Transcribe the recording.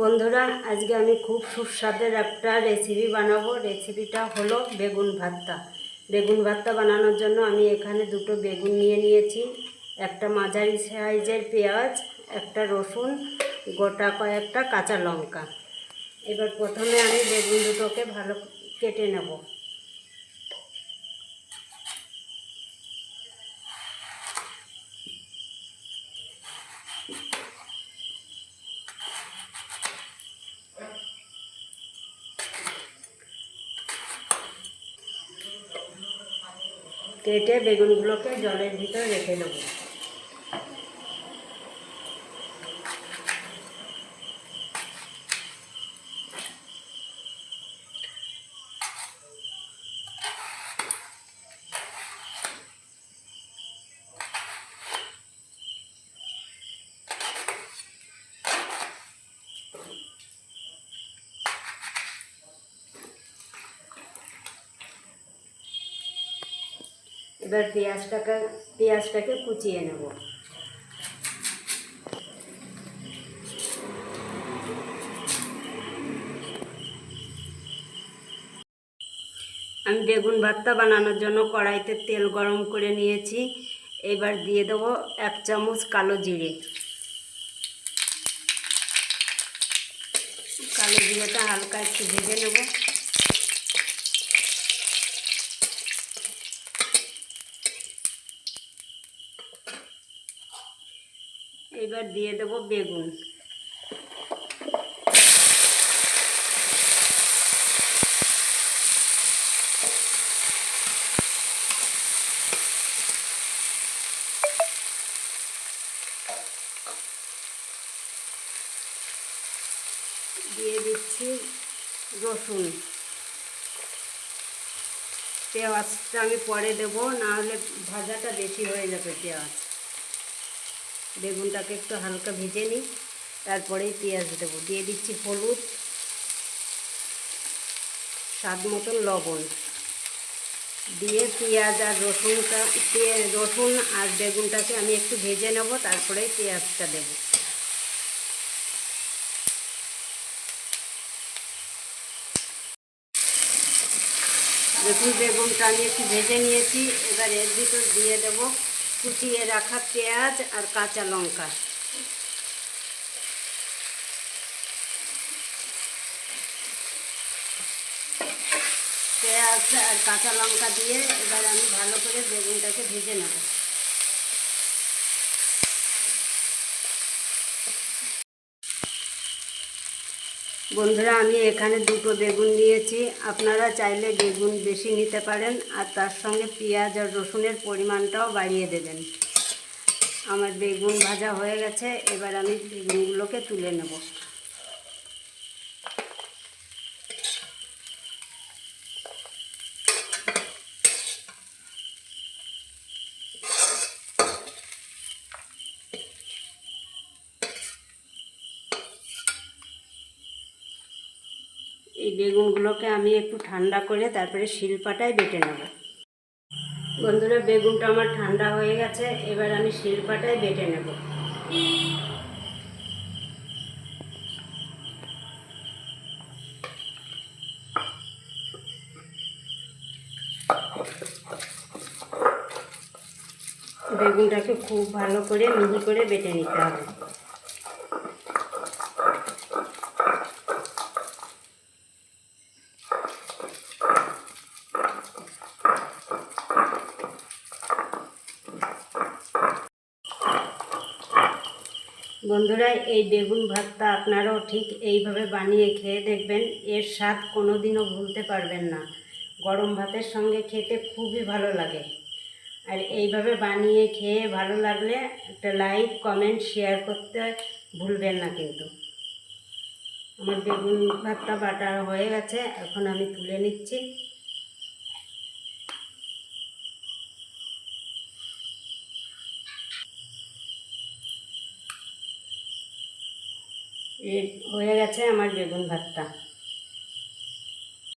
বন্ধুরা, আজকে আমি খুব সুস্বাদের একটা রেসিপি বানাবো। রেসিপিটা হলো বেগুন ভর্তা বেগুন ভর্তা বানানোর জন্য আমি এখানে দুটো বেগুন নিয়ে নিয়েছি। একটা মাঝারি সাইজের পেঁয়াজ, একটা রসুন, গোটা কয়েকটা কাঁচা লঙ্কা। এবার প্রথমে আমি বেগুন দুটোকে ভালো কেটে নেব। কেটে বেগুনগুলোকে জলের ভিতরে রেখে দেবো। এবার পেঁয়াজটাকে পেঁয়াজটাকে কুচিয়ে নেব। আমি বেগুন ভর্তা বানানোর জন্য কড়াইতে তেল গরম করে নিয়েছি। এবার দিয়ে দেবো এক চামচ কালো জিরে। কালো জিরেটা হালকা একটু ভেজে নেব। এবার দিয়ে দেবো বেগুন। দিয়ে দিচ্ছি রসুন। পেঁয়াজটা আমি পরে দেবো নাহলে ভাজাটা বেশি হয়ে যাবে পেঁয়াজ। বেগুনটাকে একটু হালকা ভেজে নিই। তারপরেই পেঁয়াজ দেবো। দিয়ে দিচ্ছি হলুদ, স্বাদ মতন লবণ। দিয়ে পেঁয়াজ আর রসুনটা রসুন আর বেগুনটাকে আমি একটু ভেজে নেব, তারপরেই পেঁয়াজটা দেবো। দেখুন, বেগুনটা আমি একটু ভেজে নিয়েছি। এবার এর ভিতর দিয়ে দেব কুচিয়ে রাখা পেঁয়াজ আর কাঁচা লঙ্কা। পেঁয়াজ আর কাঁচা লঙ্কা দিয়ে এবার আমি ভালো করে বেগুনটাকে ভেজে নেব। বন্ধুরা, আমি এখানে দুটো বেগুন নিয়েছি। আপনারা চাইলে বেগুন বেশি নিতে পারেন, আর তার সঙ্গে পেঁয়াজ আর রসুনের পরিমাণটাও বাড়িয়ে দেবেন। আমার বেগুন ভাজা হয়ে গেছে, এবার আমি বেগুনগুলোকে তুলে নেব। এই বেগুনগুলোকে আমি একটু ঠান্ডা করে তারপরে শিলপাটায় বেটে নেব। বন্ধুরা, বেগুনটা আমার ঠান্ডা হয়ে গেছে, এবার আমি শিলপাটায় বেটে নেব। বেগুনটাকে খুব ভালো করে মিহি করে বেটে নিতে হবে। বন্ধুরা, এই বেগুন ভর্তা আপনারাও ঠিক এইভাবে বানিয়ে খেয়ে দেখবেন। এর স্বাদ কোনো দিনও ভুলতে পারবেন না। গরম ভাতের সঙ্গে খেতে খুবই ভালো লাগে। আর এইভাবে বানিয়ে খেয়ে ভালো লাগলে একটা লাইক, কমেন্ট, শেয়ার করতে ভুলবেন না কিন্তু। আমার বেগুন ভাতটা বাটা হয়ে গেছে, এখন আমি তুলে নিচ্ছি। হয়ে গেছে আমার বেগুন ভর্তা